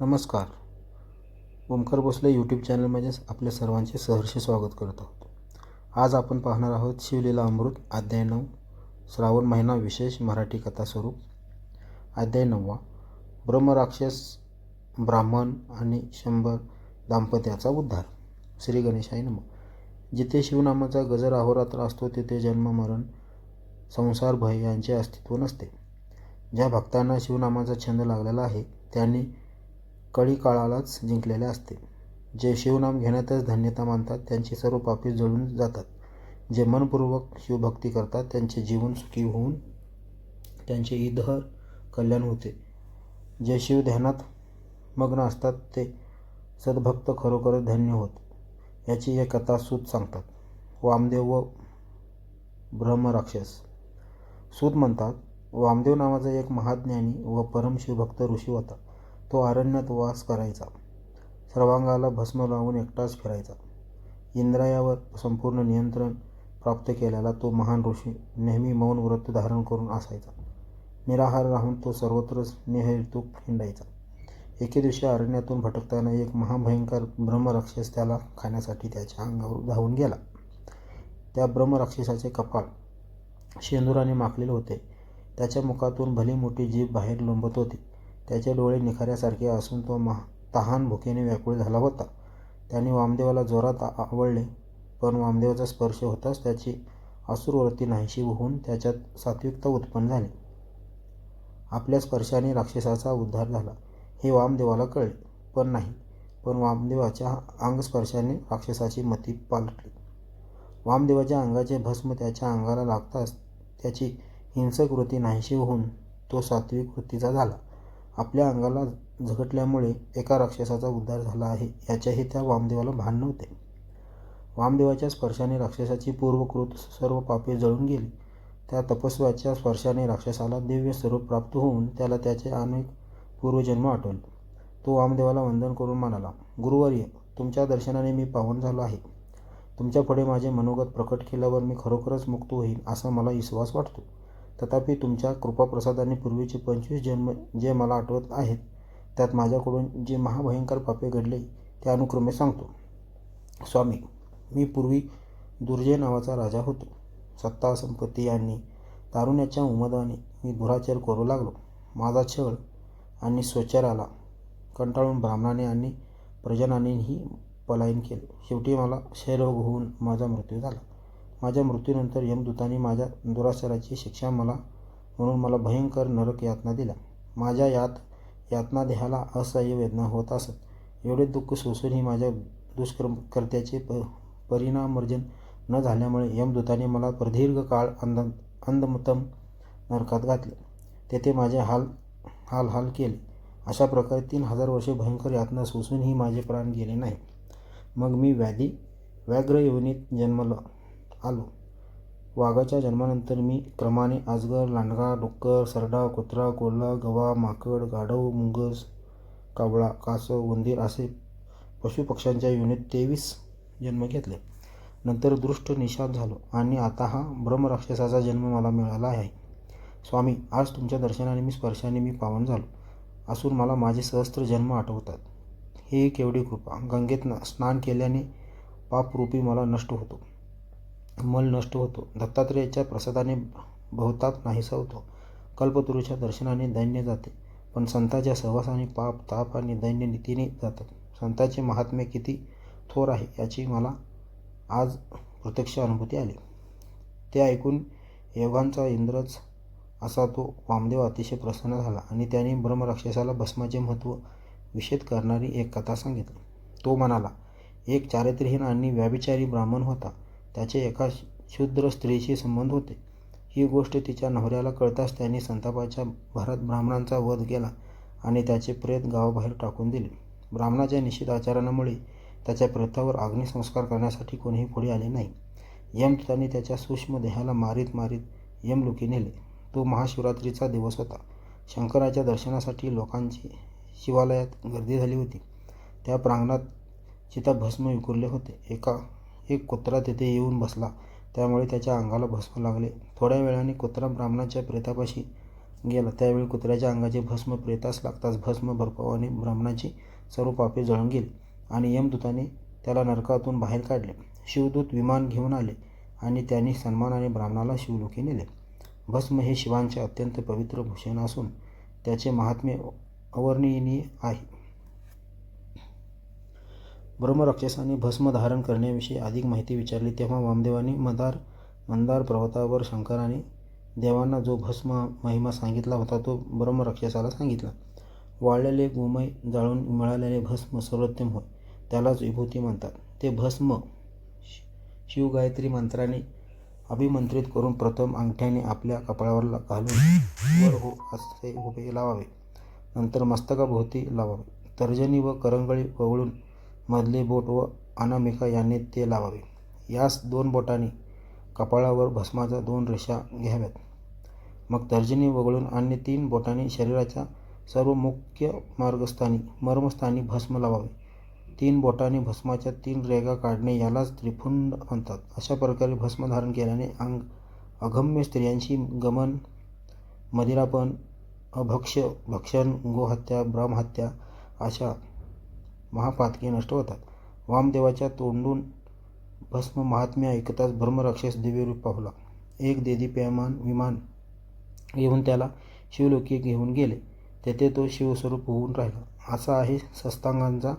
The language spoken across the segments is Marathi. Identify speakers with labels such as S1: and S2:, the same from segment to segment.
S1: नमस्कार. ओमकार भोसले यूट्यूब चॅनलमध्ये आपल्या सर्वांचे सहर्ष स्वागत करत आहोत. आज आपण पाहणार आहोत शिवलीला अमृत अध्याय नऊ श्रावण महिना विशेष मराठी कथा स्वरूप. अध्याय नववा ब्रह्मराक्षस ब्राह्मण आणि शंभर दाम्पत्याचा उद्धार. श्री गणेशाय नम. जिथे शिवनामाचा गजर अहोरात्र असतो तिथे जन्म मरण संसार भय यांचे अस्तित्व नसते. ज्या भक्तांना शिवनामाचा छंद लागलेला आहे त्यांनी कळी काळालाच जिंकलेले असते. जे शिवनाम घेण्यातच धन्यता मानतात त्यांची सर्व पापे जळून जातात. जे मनपूर्वक शिवभक्ती करतात त्यांचे जीवन सुखी होऊन त्यांचे इधर कल्याण होते. जे शिव ध्यानात मग्न असतात ते सद्भक्त खरोखरच धन्य होत. याची एक कथा सूत सांगतात. वामदेव व ब्रह्मराक्षस. सूत म्हणतात वामदेव नावाचा एक महाज्ञानी व परम शिवभक्त ऋषी होता. तो अरण्यात वास करायचा. सर्वांगाला भस्म लावून एकटाच फिरायचा. इंद्रायावर संपूर्ण नियंत्रण प्राप्त केलेला तो महान ऋषी नेहमी मौन व्रत धारण करून असायचा. निराहार राहून तो सर्वत्र स्नेहतूक हिंडायचा. एके दिवशी अरण्यातून भटकताना एक महाभयंकर ब्रह्मराक्षस त्याला खाण्यासाठी त्याच्या अंगावर धावून गेला. त्या ब्रह्मराक्षसाचे कपाळ शेंदुराने माखलेले होते. त्याच्या मुखातून भली मोठी जीभ बाहेर लोंबत होती. त्याचे डोळे निखाऱ्यासारखे असून तो महा तहान भुकेने व्याकुळ झाला होता. त्याने वामदेवाला जोरात आवडले पण वामदेवाचा स्पर्श होताच त्याची असुरवृत्ती नाहीशी होऊन त्याच्यात सात्विकता उत्पन्न झाली. आपल्या स्पर्शाने राक्षसाचा उद्धार झाला. हे वामदेवाला कळले. पण नाही. पण वामदेवाच्या अंगस्पर्शाने राक्षसाची मती पालटली. वामदेवाच्या अंगाचे भस्म त्याच्या अंगाला लागताच त्याची हिंसक वृत्ती नाहीशी होऊन तो सात्विक वृत्तीचा झाला. आपल्या अंगाला झगटल्यामुळे एका राक्षसाचा उद्धार झाला आहे. याच्याही त्या वामदेवाला भान नव्हते. वामदेवाच्या स्पर्शाने राक्षसाची पूर्वकृत सर्व पापे जळून गेली. त्या तपस्व्याच्या स्पर्शाने राक्षसाला दिव्य स्वरूप प्राप्त होऊन त्याला त्याचे अनेक पूर्वजन्म आठवले. तो वामदेवाला वंदन करून म्हणाला गुरुवर्य तुमच्या दर्शनाने मी पावन झालो आहे. तुमच्यापुढे माझे मनोगत प्रकट केल्यावर मी खरोखरच मुक्त होईल असा मला विश्वास वाटतो. तथापि तुमच्या कृपाप्रसादाने पूर्वीचे पंचवीस जन्म जे मला आठवत आहेत त्यात माझ्याकडून जे महाभयंकर पापे घडले ते अनुक्रमे सांगतो. स्वामी मी पूर्वी दुर्जय नावाचा राजा होतो. सत्ता संपत्ती आणि तारुण्याच्या उमदाने मी दुराचार करू लागलो. माझा छळ आणि स्वचाराला कंटाळून ब्राह्मणाने आणि प्रजनानेही पलायन केले. शेवटी मला क्षयरोग होऊन माझा मृत्यू झाला. माझ्या मृत्यूनंतर यमदूतांनी माझ्या दुराचाराची शिक्षा मला म्हणून मला भयंकर नरक यातना दिल्या माझ्या यात यातना देहाला असह्य वेदना होत असत. एवढे दुःख सोसूनही माझ्या दुष्कर्मकर्त्याचे प परिणामर्जन न झाल्यामुळे यमदूताने मला प्रदीर्घ काळ अंध अंधमतम नरकात घातले. तेथे माझे हाल हाल हाल केले. अशा प्रकारे तीन हजार वर्षे भयंकर यातना सोसूनही माझे प्राण गेले नाही. मग मी व्याधी व्याघ्र योनीत जन्मलो. आलो. वाघाच्या जन्मानंतर मी क्रमाने आजगर लांडगा डुक्कर सरडा कुत्रा कोल्हा गवा माकड गाढव मुंगस कावळा कासव उंदीर असे पशुपक्ष्यांच्या युनिट तेवीस जन्म घेतले. नंतर दृष्ट निषाद झालो आणि आता हा ब्रह्मराक्षसाचा जन्म मला मिळाला आहे. स्वामी आज तुमच्या दर्शनाने मी स्पर्शाने मी पावन झालो. असून मला माझे सहस्त्र जन्म आठवतात. ही केवढी कृपा. गंगेत स्नान केल्याने पापरूपी मला नष्ट होतो. मल नष्ट होतो. दत्तात्रेयाच्या प्रसादाने बहुताप नाहीसा होतो. कल्पतरूच्या दर्शनाने दैन्य जाते. पण संताच्या सहवासाने पाप ताप आणि दैन्य नीतीने जातात. संताचे महात्म्य किती थोर आहे याची मला आज प्रत्यक्ष अनुभूती आली. ते ऐकून योगांचा इंद्रच असा तो वामदेव अतिशय प्रसन्न झाला आणि त्याने ब्रह्मराक्षसाला भस्माचे महत्त्व विषेद करणारी एक कथा सांगितली. तो म्हणाला एक चारित्र्यहीन आणि व्याभिचारी ब्राह्मण होता. त्याचे एका शूद्र स्त्रीशी संबंध होते. ही गोष्ट तिच्या नवऱ्याला कळताच त्याने संतापाच्या भरात ब्राह्मणांचा वध केला आणि त्याचे प्रेत गावाबाहेर टाकून दिले. ब्राह्मणाच्या निश्चित आचरणामुळे त्याच्या प्रेतावर अग्निसंस्कार करण्यासाठी कोणीही पुढे आले नाही. यमदूतांनी त्याच्या सूक्ष्म देहाला मारीत मारीत यमलुकी नेले. तो महाशिवरात्रीचा दिवस होता. शंकराच्या दर्शनासाठी लोकांची शिवालयात गर्दी झाली होती. त्या प्रांगणात चिताभस्म विखुरले होते. एका एक कुत्रा तेथे येऊन बसला. त्यामुळे त्याच्या अंगाला भस्म लागले. थोड्या वेळाने कुत्रा ब्राह्मणाच्या प्रेतापाशी गेला. त्यावेळी कुत्र्याच्या अंगाचे भस्म प्रेतास लागताच भस्म भरपावाने ब्राह्मणाची सर्व पापे जळून गेली आणि यमदूताने त्याला नरकातून बाहेर काढले. शिवदूत विमान घेऊन आले आणि त्यांनी सन्मानाने ब्राह्मणाला शिवलोकी नेले. भस्म हे शिवांचे अत्यंत पवित्र भूषण असून त्याचे महात्म्य अवर्णनीय आहे. ब्रह्मराक्षसाने भस्म धारण करण्याविषयी अधिक माहिती विचारली तेव्हा वामदेवाने मदार मंदार पर्वतावर शंकराने देवांना जो भस्म महिमा सांगितला होता तो ब्रह्मराक्षसाला सांगितला. वाळलेले गोमय जाळून मिळालेले भस्म सर्वोत्तम होय त्यालाच विभूती म्हणतात. ते भस्म शिवगायत्री मंत्राने अभिमंत्रित करून प्रथम अंगठ्याने आपल्या कपाळावर घालून वर हो असे उभे लावावे. नंतर मस्तकाभोवती लावावे. तर्जनी व करंगळी वगळून मधले बोट व अनामिका यांनी ते लावावे. यास दोन बोटांनी कपाळावर भस्माच्या दोन रेषा घ्याव्यात. मग तर्जनी वगळून आणि तीन बोटांनी शरीराच्या सर्व मुख्य मार्गस्थानी मर्मस्थानी भस्म लावावे. तीन बोटांनी भस्माच्या तीन रेगा काढणे यालाच त्रिफुंड म्हणतात. अशा प्रकारे भस्म धारण केल्याने अंग अगम्य स्त्रियांशी गमन मदिरापण अभक्ष भक्षण गोहत्या ब्रह्महत्या अशा महापातके नष्ट होतात. वामदेवाच्या तोंडून भस्म महात्म्य ऐकताच ब्रह्मराक्षस दिव्यरूप पावला एक देदी पेमान विमान येऊन त्याला शिवलोकी घेऊन गेले. तेथे तो शिवस्वरूप होऊन राहिला. असा आहे सस्तांगांचा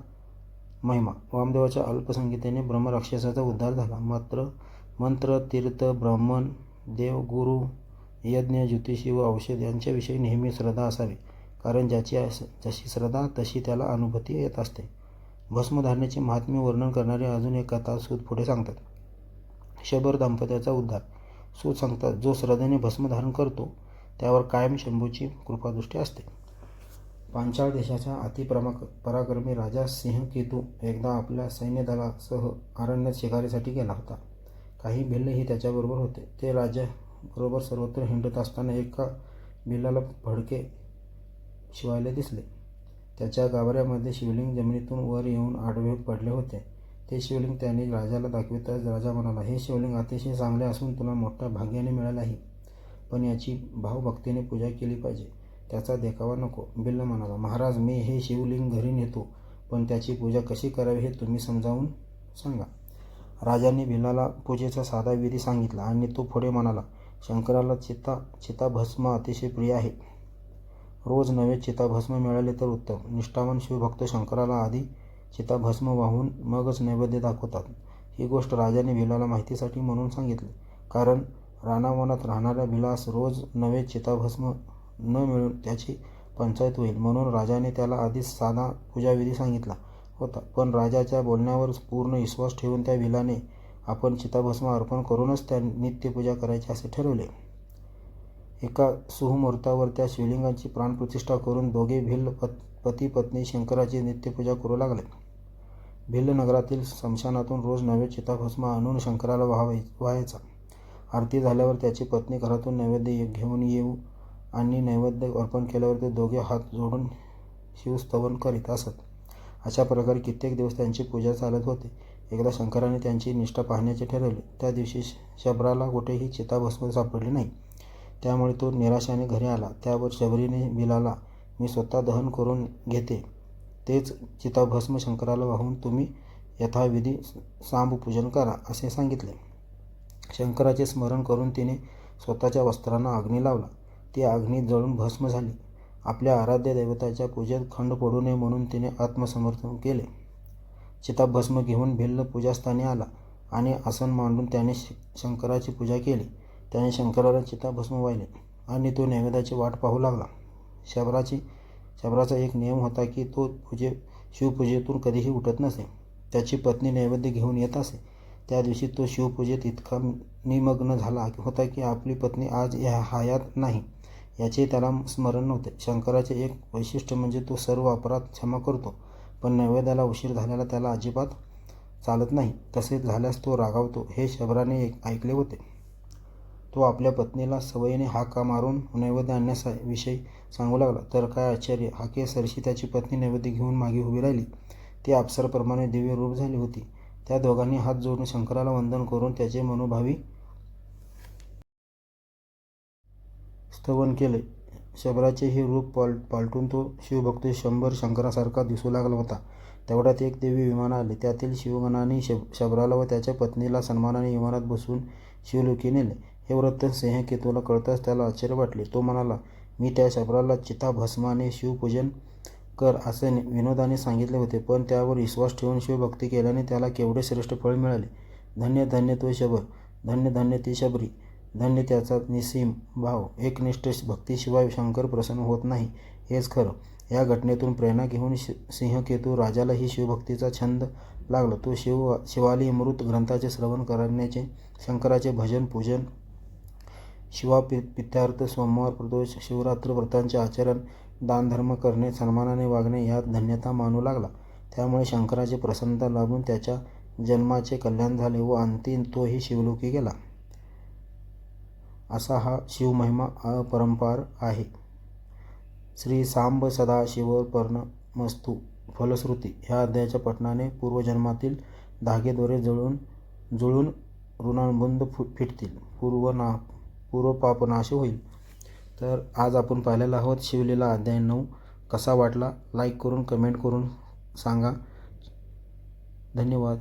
S1: महिमा. वामदेवाच्या अल्पसंख्यतेने ब्रह्मराक्षसाचा उद्धार झाला. मात्र मंत्र तीर्थ ब्राह्मण देव गुरु यज्ञ ज्योतिषी व औषध यांच्याविषयी नेहमी श्रद्धा असावी. कारण ज्याची जशी श्रद्धा तशी त्याला अनुभूती येत असते. भस्मधारणेचे महात्म्य वर्णन करणारी अजून एक कथा सूत पुढे सांगतात. शबर दाम्पत्याचा उद्धार. सूत सांगतात जो श्रद्धेने भस्मधारण करतो त्यावर कायम शंभूची कृपादृष्टी असते. पांचाळ देशाचा अतिप्रमा पराक्रमी राजा सिंह केतू एकदा आपल्या सैन्यदलासह अरण्यात शिकारीसाठी गेला होता. काही भिल्लही त्याच्याबरोबर होते. ते राजाबरोबर सर्वत्र हिंडत असताना एका भिल्लाला भडके शिवायला दिसले. त्याच्या गाभाऱ्यामध्ये शिवलिंग जमिनीतून वर येऊन आडवे पडले होते. ते शिवलिंग त्याने राजाला दाखविताच राजा म्हणाला हे शिवलिंग अतिशय चांगले असून तुला मोठ्या भाग्याने मिळाला आहे पण याची भावभक्तीने पूजा केली पाहिजे. त्याचा देखावा नको. बिल्ल म्हणाला महाराज मी हे शिवलिंग घरी नेतो पण त्याची पूजा कशी करावी हे तुम्ही समजावून सांगा. राजाने बिल्लाला पूजेचा साधा विधी सांगितला आणि तो पुढे म्हणाला शंकराला चिता चिताभस्म अतिशय प्रिय आहे. रोज नवे चिताभस्म मिळाले तर उत्तम. निष्ठावान शिवभक्त शंकराला आधी चिताभस्म वाहून मगच नैवेद्य दाखवतात. ही गोष्ट राजाने भिलाला माहितीसाठी म्हणून सांगितली. कारण रानावनात राहणाऱ्या भिलास रोज नवे चिताभस्म न मिळून त्याची पंचायत होईल. म्हणून राजाने त्याला आधीच साधा पूजाविधी सांगितला होता. पण राजाच्या बोलण्यावर पूर्ण विश्वास ठेवून त्या भिलाने आपण चिताभस्म अर्पण करूनच त्या नित्यपूजा करायची असे ठरवले. एका सुमुहूर्तावर त्या शिवलिंगाची प्राणप्रतिष्ठा करून दोघे भिल्ल पत पती पत्नी शंकराची नित्यपूजा करू लागले. भिल्ल नगरातील स्मशानातून रोज नवे चिताभस्म आणून शंकराला व्हावाय व्हायचा. आरती झाल्यावर त्याची पत्नी घरातून नैवेद्य घेऊन येऊ आणि नैवेद्य अर्पण केल्यावर ते दोघे हात जोडून शिवस्तवन करीत असत. अशा प्रकारे कित्येक दिवस त्यांची पूजा चालत होती. एकदा शंकराने त्यांची निष्ठा पाहण्याचे ठरवले. त्या दिवशी शबराला कुठेही चिताभस्म सापडले नाही. त्यामुळे तो निराशाने घरी आला. त्यावर शबरीने बिलाला मी स्वतः दहन करून घेते. तेच चिताभस्म शंकराला वाहून तुम्ही यथाविधी सांबपूजन करा असे सांगितले. शंकराचे स्मरण करून तिने स्वतःच्या वस्त्रांना अग्नी लावला. ती अग्नी जळून भस्म झाली. आपल्या आराध्य दैवताच्या पूजेत खंड पडू नये म्हणून तिने आत्मसमर्थन केले. चिताभस्म घेऊन भिल्ल पूजास्थानी आला आणि आसन मांडून त्याने श- शंकराची पूजा केली. त्याने शंकराला चिता भस्म वाहिले आणि तो नैवेद्याची वाट पाहू लागला. शबराची शबराचा एक नियम होता की तो पूजे शिवपूजेतून कधीही उठत नसे. त्याची पत्नी नैवेद्य घेऊन येत असे. त्या दिवशी तो शिवपूजेत इतका निमग्न झाला होता की आपली पत्नी आज या हयात नाही याचे त्याला स्मरण नव्हते. शंकराचे एक वैशिष्ट्य म्हणजे तो सर्व अपराध क्षमा करतो पण नैवेद्याला उशीर झाल्याला त्याला अजिबात चालत नाही. तसेच झाल्यास तो रागावतो हे शबराने एक ऐकले होते. तो आपल्या पत्नीला सवयीने हाका मारून नैवेद्य आणण्याविषयी सांगू लागला. तर काय आश्चर्य हाके सरशी त्याची पत्नी नैवेद्य घेऊन मागे उभी राहिली. ती अप्सरप्रमाणे दिव्य रूप झाली होती. त्या दोघांनी हात जोडून शंकराला वंदन करून त्याचे मनोभावी स्तवन केले. शबराचे हे रूप पाल पालटून तो शिवभक्त शंभर शंकरासारखा दिसू लागला होता. तेवढ्यात एक देवी विमान आले. त्यातील शिवगणाने शब शबराला व त्याच्या पत्नीला सन्मानाने विमानात बसवून शिवलोकी नेले. हे वृत्त सिंहकेतूला कळताच त्याला आश्चर्य वाटले. तो म्हणाला मी त्या शबराला चिताभस्माने शिवपूजन कर असे विनोदाने सांगितले होते पण त्यावर विश्वास ठेवून शिवभक्ती केल्याने त्याला केवढे श्रेष्ठ फळ मिळाले. धन्य धन्य तो शबर धन्य धन्य ती शबरी धन्य त्याचा निसीम भाव. एकनिष्ठ भक्तीशिवाय शंकर प्रसन्न होत नाही हेच खरं. या घटनेतून प्रेरणा घेऊन शि सिंहकेतू राजालाही शिवभक्तीचा छंद लागला. तो शिव शिवाली अमृत ग्रंथाचे श्रवण करण्याचे शंकराचे भजन पूजन शिवापि पित्यार्थ सोमवार प्रदोष शिवरात्र व्रतांचे आचरण दानधर्म करणे सन्मानाने वागणे यात धन्यता मानू लागला. त्यामुळे शंकराची प्रसन्नता लाभून त्याच्या जन्माचे कल्याण झाले व अंतिम तोही शिवलोकी गेला. असा हा शिवमहिमा अपरंपार आहे. श्री सांब सदाशिवपर्णमस्तु फलश्रुती ह्या अध्यायाच्या पठणाने पूर्वजन्मातील धागेद्वारे जळून जुळून ऋणानुबंध फु फिटतील. पूर्व ना पूर्वपापनाश होईल. तर आज आपण पाहिलेला आहोत शिवलीला अध्याय नऊ. कसा वाटला? लाईक करून कमेंट करून सांगा. धन्यवाद.